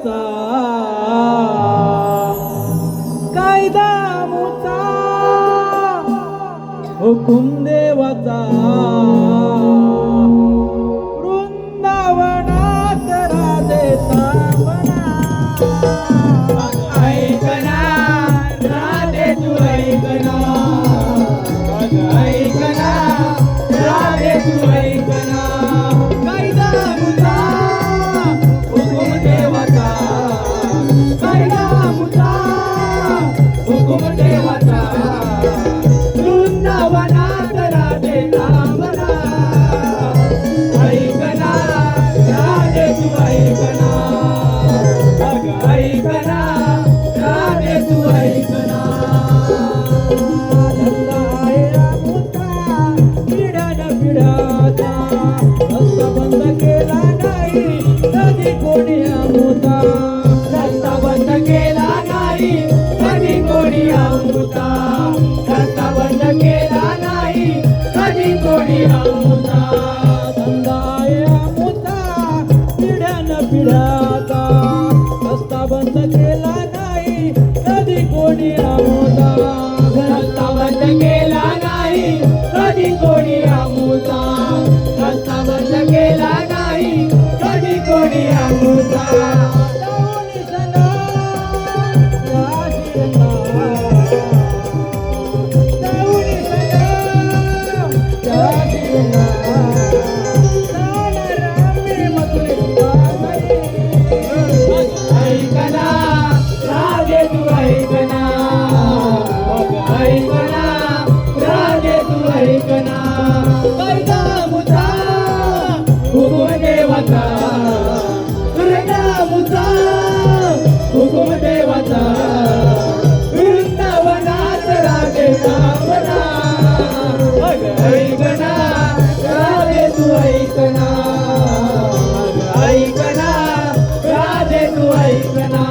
देवाचा कायदा मुचा हुकुम देवाचा वृंदावनात राधे ऐकना राधे तू ऐकना ऐकना राधे तू ऐकना पिढ्यान रस्ता बंद केला नाही कधी कोणी अमुता रस्ता बंद केला नाही कधी कोणी रस्ता बंद केला नाही कधी कोणी ऐकना राधे तू ऐकना ऐकना राधे तू ऐकना. कैदा मुचा हुकुम देवाचा कैदा हुकुम देवाचा वृंदावनात ऐकना तू ऐकना. ದುರೈಕನಾ